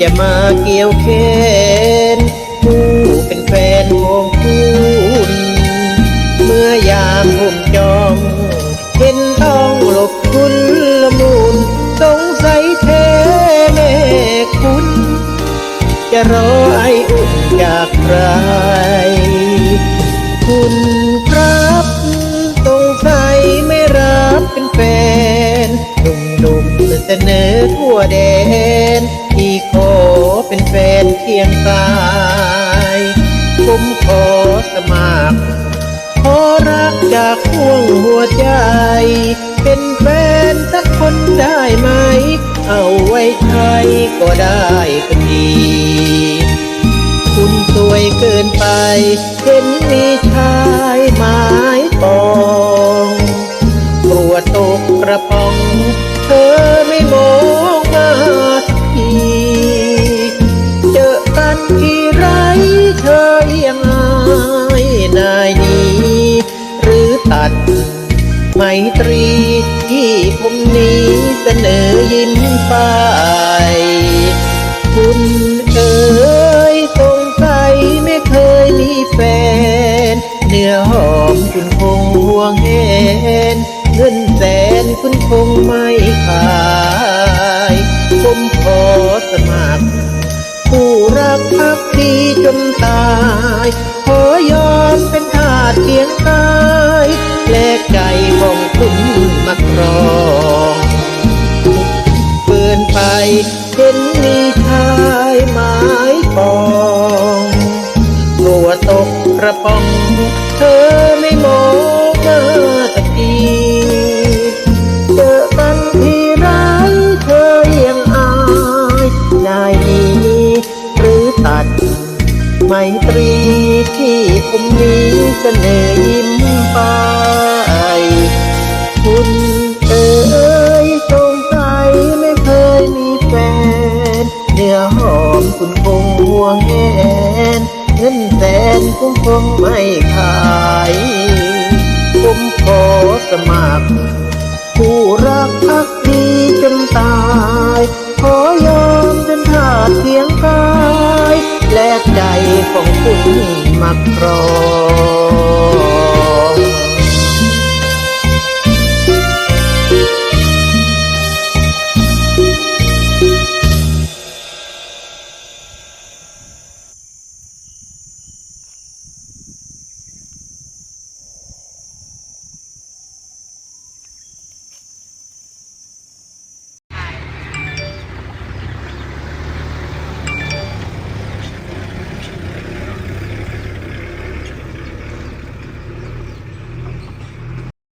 จะมาเกี่ยวเคนผู้เป็นแฟนของคุณเมื่อยามผมจองเห็นต้องหลบคุณละมุนสงสัยแท้แม่คุณ จะรอไออุ่นจากใคร คุณครับสงสัยไม่รับเป็นแฟนหนุ่มๆเสนอทั่วแดน เคียงกายผมขอสมัคร ขอรักจากห่วงหัวใจ เป็นแฟนสักคนได้ไหม เอาไว้ใช้ก็ได้คนดีคุณสวยเกินไป เห็นมีชายหมายปองกลัวตกกระป๋อง เธอไม่มองมา ตรี ที่ผมนี้เสนอยิ้มไป คุณเอ๋ยสงสัยไม่เคยมีแฟน เนื้อหอมคุณคงห่วงเห็นเงินแสนคุณคงไม่ขายผมขอสมัครผู้รักพักดีจนตาย ขอยอมเป็นทาสเคียงกายุ้มาครองเกินไปเห็นมีชายหมายปองกลัวตกกระป๋อง เธอไม่มองมาสักทีเจอกันที่ไรเธอยังอายนายนี้หรือตัดไมตรีที่ผมมีเสน่ห์ยิ้มไป แสนคุณคงไม่ขาย ผมขอสมัคร ผู้รักพักดีจนตาย ขอยอมเป็นทาสเพียงกาย แลกใจของคุณมักรอง